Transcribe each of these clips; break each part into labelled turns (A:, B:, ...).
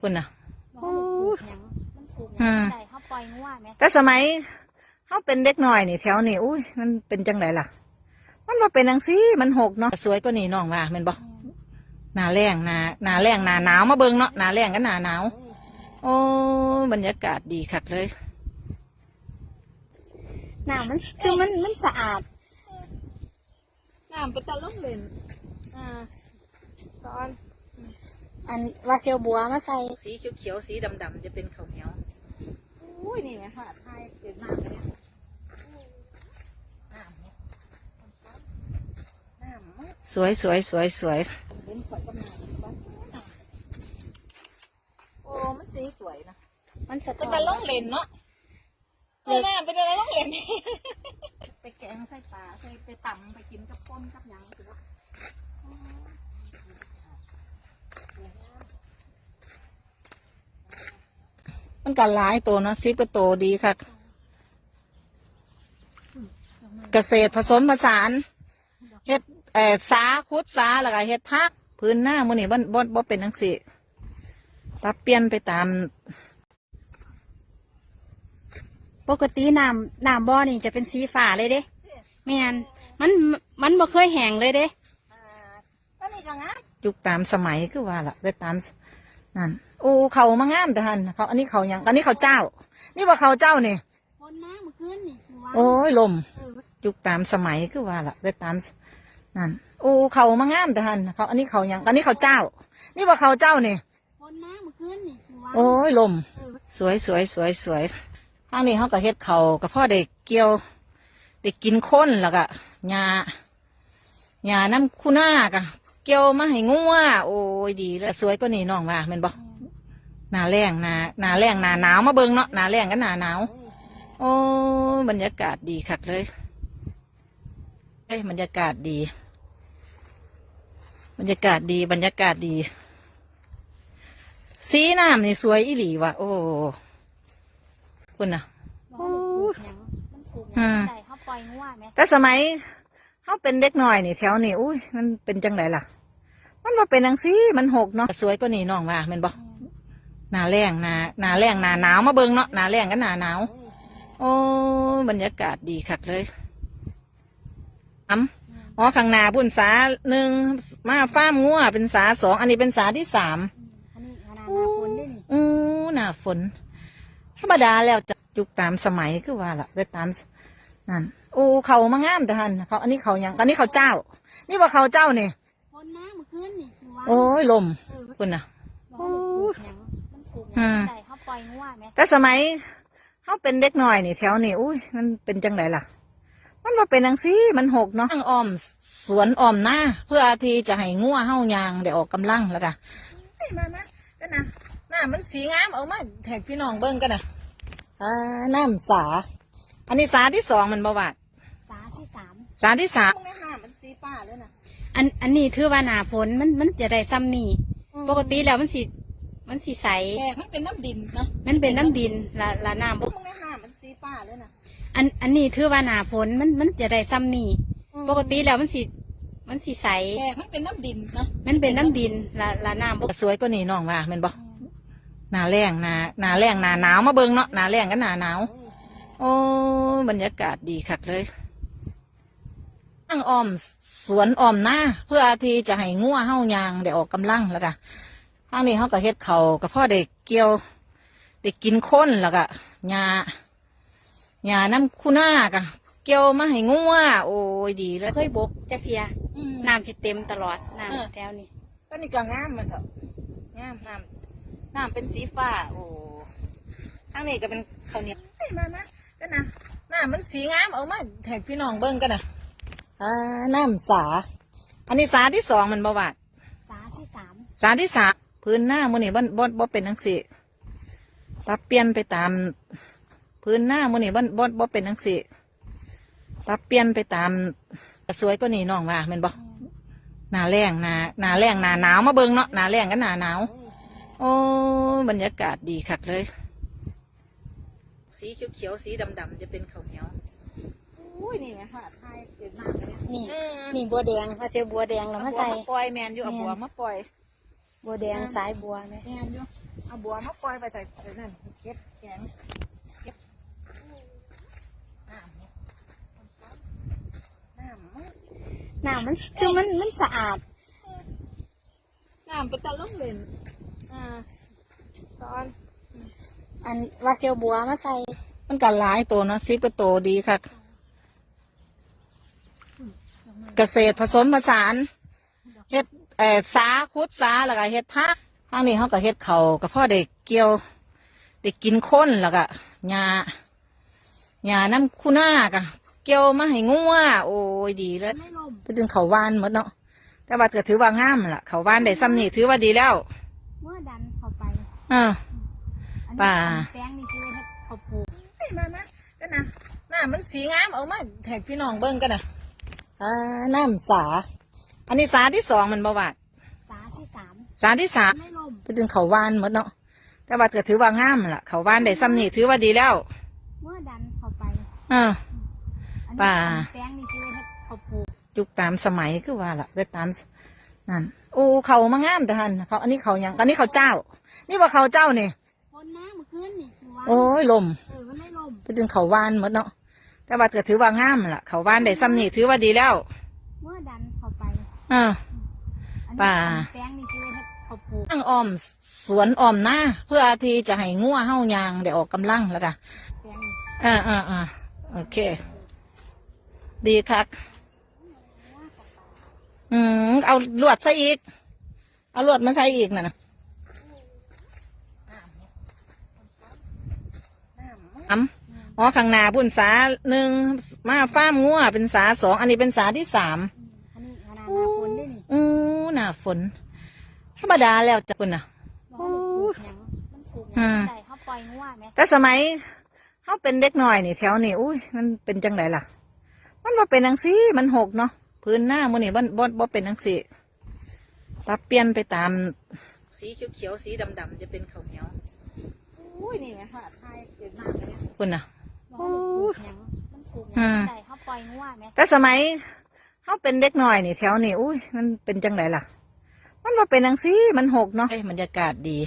A: คุณน่ะ
B: บ่ได้ปลูกหยังมันปลูกห
A: อื
B: ยัง
A: ม
B: ได้เขาปล่อยงัวไหม
A: แต่สมัยเขาเป็นเด็กน้อยนี่แถวนี่อุ้ยมันเป็นจังไรล่ะ มันว่าเป็นจังซี่มันหกเนาะสวยกว่านี่น้องว่าแม่นบ่หนาแรงหนาหนาแรงหนาหนาวมาเบิ่งเนาะหนาแรงกับหนาหนาว โอ้บรรยากาศดีคักเลย
B: น้ำมันคือมันมันสะอาด
A: น้ำเป็นตะล่มเล่นอ่าตอน
B: อันว่าเซียวบัวมาใส่
A: สีเขียวๆสีดำๆจะเป็นข้าวเหนียว
B: อุ้ยนี่แหละค่ะไทยเกิดมากเลยเนี่ย
A: น้ำเนี่ยน้ำสวยสวยสวยสวย
B: เป็นข่อยกำลัง
A: โอ้มันสีสวยนะ
B: มันสะ
A: เป็น
B: ท้อ
A: ตะ
B: น
A: ล่มเล่นเนาะเออน้ำเป็นอะไรล่มเล่น
B: ไปแกงใส่ปลาใส่ไปตำไปกินกับป้นกับหยังสิวะ
A: มันก็หลายตัวเนาะซิปก็โตดีค่ะ เกษตรผสมผสานเฮ็ดเอ่อสาคุดสาแล้วก็เฮ็ดทัก พื้นหน้ามื้อนี้บ่บ่บ่เป็นจังซี่ปรับเปลี่ยนไปตาม
B: ปกติน้ำน้ำบ่อนี่จะเป็นสีฟ้าเลยเด้แม่นมันมันบ่เคยแห้งเลยเด้
A: ก็นี่ก็งามยุคตามสมัยคือว่าล่ะได้ตามนั่น โอ้เขามางามแต่หันเขาอันนี้เขาหยังอันนี้เขาเจ้า นี่ว่าเขาเจ้านี่
B: ฝนมาเมื่อคืนนี่คือว่า
A: โอ้ยลม
B: เออ
A: ยุคตามสมัยคือว่าล่ะได้ตามนั่นโอ้เขามางามแต่หันเขาอันนี้เขาหยังอันนี้เขาเจ้า นี่ว่าเขาเจ้านี่
B: ฝนมาเมื่อคืนนี่คือว่า
A: โอ้ยลม
B: เออ
A: สวยสวยสวยสวยทางนี้เขาก็เฮ็ดเขาวกับพ่อได้เกี่ยวได้กินข้นแล้วก็หญ้าหญ้าน้ำคูน่ากะเกี่ยวมาให้งัวโอ้ยดีแล้วสวยกว่านี่น้องว่าแม่นบ่ หนาแรงหนาหนาแรงหนาหนาวมาเบิ่งเนาะหนาแรงกับหนาหนาวโอ้ยบรรยากาศดีคักเลยเอ้ยบรรยากาศดี บรรยากาศดี บรรยากาศดี สีน้ำนี่สวยอีหลีว่ะโอ้คุณน่ะ
B: บ่ได้ปลูกหยังมันปลูกห
A: อื
B: ยัง
A: ม
B: ได้เขาปล่อยงัวไหม
A: แต่สมัยเขาเป็นเด็กน้อยนี่แถวนี่อุ้ยมันเป็นจังไรล่ะ มันว่าเป็นจังซี่มันหกเนาะสวยกว่านี่น้องว่าแม่นบ่ หนาแรงหนาหนาแรงหนาหนาวมาเบิ่งเนาะหนาแรงกับหนาหนาวโอ้บรรยากาศดีคักเลยอำอ๋อข้างหน้าพุ่นสาหนึ่งมาฟ้าร์มงัวเป็นสาสองอันนี้เป็นสาที่สาม
B: อันนี้ขนาดหน้าฝนด้วยนี่
A: อู้หน้าฝนธรรมดาแล้วจะยุคตามสมัยคือว่าล่ะได้ตามนั่นโอ้เขามางามแต่หันเขาอันนี้เขาหยังอันนี้เขาเจ้า นี่ว่าเขาเจ้านี่
B: ฝนมาเมื่อคืนนี่คือว่า
A: โอ้ยลม
B: เออ
A: คุณน่ะ อื
B: ยัง
A: ม
B: ได้เขาปล่อยงัวไหม
A: แต่สมัยเขาเป็นเด็กน้อยนี่แถวนี่อุ้ยมันเป็นจังไรล่ะ มันว่าเป็นจังซี่มันหกเนาะตั้งอ้อมสวนอ้อมหน้าเพื่อที่จะให้งัวเฮายางได้ออกกำลังแล้วกันมามาก็นะหน้ามันสีงามเอามาให้พี่น้องเบิ่งกันนะอ่าน้ำสา อันนี้สาที่สองมันบวาด
B: สาที่สาม
A: สาที่สามน้ำมันสีฟ้าเลยนะ
B: อันอันนี้ถือว่าหนาฝนมันมันจะได้ซ้ำนี่ปกติแล้วมันสี มันสีใส
A: แกมันเป็นน้ำดินเนาะ
B: มันเป็นน้ำดินละละน้ำบ่
A: พวกนี้น้ำมันสีฟ้าเลยนะ
B: อันอันนี้ถือว่าหนาฝนมันมันจะได้ซ้ำนี่ปกติแล้วมันสีมันสีใส
A: แกมันเป็นน้ำดินเนาะ
B: มันเป็นน้ำดินละละน้ำบ่
A: สวยกว่านี่น้องว่าแม่นบ่หนาแรงหนาหนาแรงหนาหนาวมาเบิ่งเนาะหนาแรงกับหนาหนาว โอ้บรรยากาศดีคักเลยตั้งอ้อมสวนอ้อมหน้าเพื่อที่จะให้งัวเฮายางได้ออกกำลังแล้วก็ ทางนี้เขาก็เฮ็ดเขาวกับพ่อได้เกี่ยวได้กินข้นแล้วก็หญ้าหญ้าน้ำคูน่ากะเกี่ยวมาให้งัวโอ้ยดีเลย
B: เคยบกจะเพีย
A: อืม
B: น้ำสิเต็มตลอด
A: เออ
B: น้ำแถวนี้
A: ก็นี่ก็งามมันเถอะงามน้ำน้ำเป็นสีฟ้า โอ้ทางนี้ก็เป็นข้าวเหนียวเฮ้ยมามาก็นะน้ำมันสีงามเอามาให้พี่น้องเบิ่งกันนะอ่าน้ำสา อันนี้สาที่สองมันบวาด
B: สาที่สาม
A: สาที่สาม พื้นหน้ามือนี่บ่บ่บ่เป็นจังซี่ปรับเปลี่ยนไปตาม พื้นหน้ามือนี่บ่บ่บ่เป็นจังซี่ปรับเปลี่ยนไปตามสวยกว่านี่น้องว่าแม่นบ่หนาแรงหนาหนาแรงหนาหนาวมาเบิ่งเนาะหนาแรงกับหนาหนาวโอ้บรรยากาศดีคักเลย สีเขียวๆสีดำๆจะเป็นข้าวเหนียว
B: อุ้ยนี่แหละค่ะไทยเกิดมากเลยนี่
A: อืม
B: นี่บัวแดงพาเซลบัวแดงเรามาใส่
A: บัวปล่อยแมนอยู่เอา
B: แม่น
A: บัวมาปล่อย
B: บัวแดงสายบัวไหม
A: แมนอยู่เอาบัวมาปล่อยไปแต่นั่นเก็บแกงเก็บน้ำเนี่ยน้ำมัน
B: น้ำมันคือมันมันสะอาด
A: น้ำเป็นตะลุ่มเล่นอ่าตอน
B: อันว่าเซียวบัวมาใส่
A: มันก็หลายตัวเนาะซิปก็โตดีค่ะ เกษตรผสมผสาน เฮ็ดเอ่อสาคุดสาแล้วก็เฮ็ดทักทางนี้เขาก็เฮ็ดเขาวก็พ่อได้เกี่ยวได้กินข้นแล้วก็หญ้าหญ้าน้ำคูน่าก็เกี่ยวมาให้งัวโอ้ยดีเลย
B: ไม่ลม
A: ไปถึงเขาวานหมดเนาะแต่ว่าก็ถือว่างามล่ะ เขาวานได้ซ้ำนี่ถือว่าดีแล้ว
B: เมื่อดันเข้าไป
A: อ่า
B: อัน
A: ป่า
B: นี้แป้งนี่คือให้เขาปลูก
A: มามาก็นะหน้ามันสีงามเอามาให้พี่น้องเบิ่งกันนะอ่าน้ำสา อันนี้สาที่สองมันบวาด
B: สาที่สาม
A: สาที่สาม
B: ไม่ลม
A: ไปถึงเขาวานหมดเนาะแต่ว่าก็ถือว่างามล่ะ เขาวานได้ซ้ำนี่ถือว่าดีแล้ว
B: เมื่อดันเข้าไป
A: อ่า
B: อัน
A: ป่า
B: นี้แป้งนี่คือให้เขาปลูก
A: ยุคตามสมัยคือว่าล่ะก็ตามนั่นโอ้เขามางามแต่หันเขาอันนี้เขาหยังอันนี้เขาเจ้า นี่ว่าเขาเจ้านี่
B: คนน้ำเมื่อคืนนี่คือว่า
A: โอ้ยลม
B: เออมันไม่ลม
A: ไปถึงเขาวานหมดเนาะแต่ว่าก็ถือว่างามล่ะ เขาวานได้ซ้ำนี่ถือว่าดีแล้ว
B: เมื่อดันเข้าไป
A: อ่า
B: อัน
A: ป่า
B: นี้แป้งนี่คือให้เขาปลูก
A: ตั้งอ้อมสวนอ้อมหน้าเพื่อที่จะให้งัวเฮายางได้ออกกำลังแล้วกัน
B: แป้งนี่
A: อ่าอ่าอ่าโอเค ดีคักอืมเอาลวดใส่อีก เอาลวดมาใส่อีกน่ะนะน้ำอ๋อข้างหน้าพุ่นสาหนึ่งมาฟ้าร์มงัวเป็นสาสองอันนี้เป็นสาที่สาม
B: ฝน
A: ธรรมดาแล้วจ้ะคุณน่ะ
B: บ่ให้ปลูกหยังมันปลูกห
A: อื
B: ยัง
A: ม
B: ได้เขาปล่อยงัวไหม
A: แต่สมัยเขาเป็นเด็กน้อยนี่แถวนี่อุ้ยมันเป็นจังไดล่ะ มันว่าเป็นจังซี่มันหกเนาะพื้นหน้ามันนี่บ่บ่บ่เป็นจังซี่ปรับเปลี่ยนไปตาม สีเขียวๆสีดำๆจะเป็นข้าวเหนียว
B: อุ้ยนี่แหละค่ะทายเกิดมากเลยเนี่ย
A: คุณน่ะ
B: บ่ให้ปลูกหยังมันปลูกห
A: อื
B: ยัง
A: ม
B: ได้เขาปล่อยงัวไหม
A: แต่สมัยเขาเป็นเด็กน้อยนี่แถวนี่อุ้ยมันเป็นจังไดล่ะ มันว่าเป็นจังซี่มันหกเนาะเอ้ยบรรยากาศดี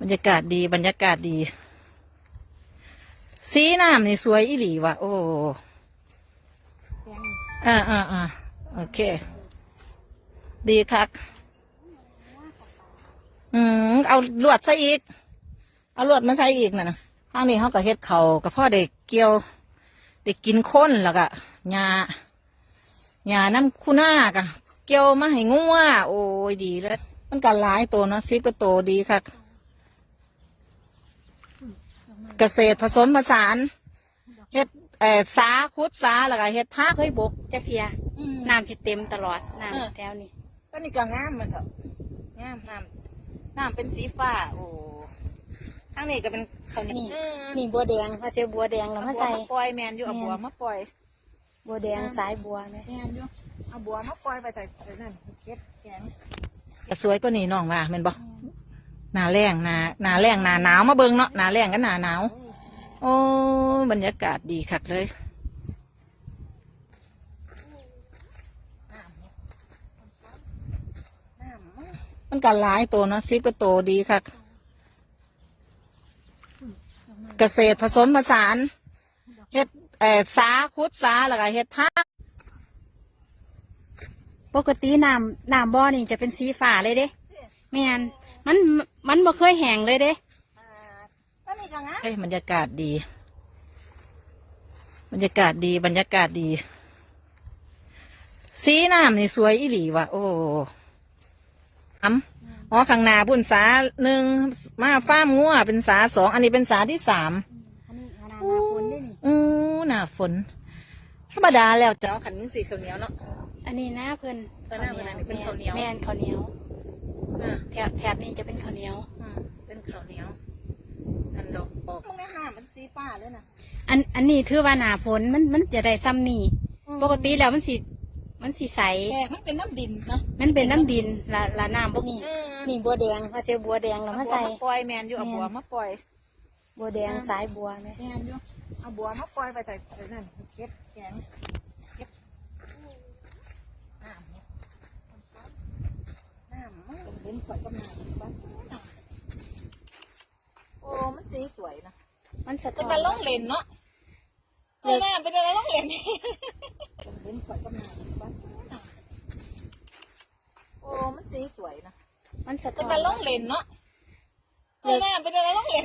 A: บรรยากาศดี บรรยากาศดี สีน้ำนี่สวยอีหลีว่ะ โอ้อ่าอ่าอ่าโอเค ดีคัก อืม เอาลวดใส่อีก เอาลวดมาใส่อีกน่ะนะทางนี้เขาก็เฮ็ดเขากับพ่อเด็กเกี่ยวได้กินข้นแล้วก็หญ้าหญ้าน้ำคูน่าก็ เกี่ยวมาให้งัวโอ้ยดีเลยมันก็หลายตัวเนาะซิปก็โตดีคักเกษตรผสมผสานเฮ็ดเอ่อสาคุดสาแล้วก็เฮ็ดทัก
B: เคยบกจะเพีย
A: อืม
B: น้ำสิเต็มตลอด
A: เออ
B: น้ำแถวนี้
A: ก็นี่ก็งามมันเถอะงามน้ำน้ำเป็นสีฟ้า โอ้ทางนี้ก็เป็นข้าวเหนียว
B: นี่
A: อืม
B: นี่บัวแดงพาเซลบัวแดงเรา
A: เอา
B: มา
A: บัว
B: ใส่
A: มาปล่อยแมนอยู่เอา
B: แม่น
A: บัวมาปล่อย
B: บัวแดงสายบัวไหม
A: แมนอยู่เอาบัวมาปล่อยไปแต่นั่นเก็บแกงก็สวยกว่านี่น้องว่าแมันบอกหนาแรงหนาหนาแรงหนาหนาวมาเบิ่งเนาะหนาแรงกับหนาหนาวโอ้บรรยากาศดีคักเลยมันก็หลายตัวเนาะซิปก็โตดีคักเกษตรผสมผสาน เฮ็ดเอ่อสาคุดสาแล้วก็เฮ็ดทัก
B: ปกติน้ำน้ำบ่อนี่จะเป็นสีฟ้าเลยเด้แม่นมันมันบ่เคยแห้งเลยเด้
A: เอ้ยบรรยากาศดี บรรยากาศดีบรรยากาศดี สีน้ำนี่สวยอีหลีว่ะโอ้อำอ๋อข้างหน้าพุ่นสาหนึ่งมาฟ้าร์มงัวเป็นสาสองอันนี้เป็นสาที่สาม
B: อันนี้ขนาดหน้าฝนด้วยนี่
A: อู้ หน้าฝน ธรรมดาแล้วจะเอาขันสีข้าวเหนียวเนาะ
B: อันนี้นะเพิ่น
A: เออหน้าเพิ่นอันนี้เป็นข้าวเหนียว
B: แม่นข้าวเหนียว
A: อ่า
B: แถบแถบนี้จะเป็นข้าวเหนียว
A: อืมเป็นข้าวเหนียว อันดอกออกมึงได้หน้ามันสีฟ้าเลยนะ
B: อันอันนี้ถือว่าหน้าฝนมันมันจะได้ซ้ำนี่ปกติแล้วมันสิมันสิใส
A: แกมันเป็นน้ำดินเนาะ
B: มันเป็นน้ำดินละละน้ำพวกนี้
A: อืม
B: นี่บัวแดงพาเซลบัวแดงเรา
A: เอา
B: มา
A: บัว
B: ใส่
A: มาปล่อยแมนอยู่เอาบัวมาปล่อย
B: บัวแดงสายบัวไหม
A: แมนอยู่เอาบัวมาปล่อยไปแต่นั่นเก็บแกงเก็บน้ำเนี่ยน้ำมันเป็นข่อยก็มาบ้านสวยนะ
B: มันสะท้
A: เป็
B: อนน
A: การล่องเลนเนาะเออน่าเป็นอะไรล่องเลนเล่นข่อยก็มาบ้านโอ้มันสีสวยนะ
B: มันสะท้
A: เป็
B: อนน
A: การล่องเลนเนาะเออน่าเป็นอะไรล่องเลน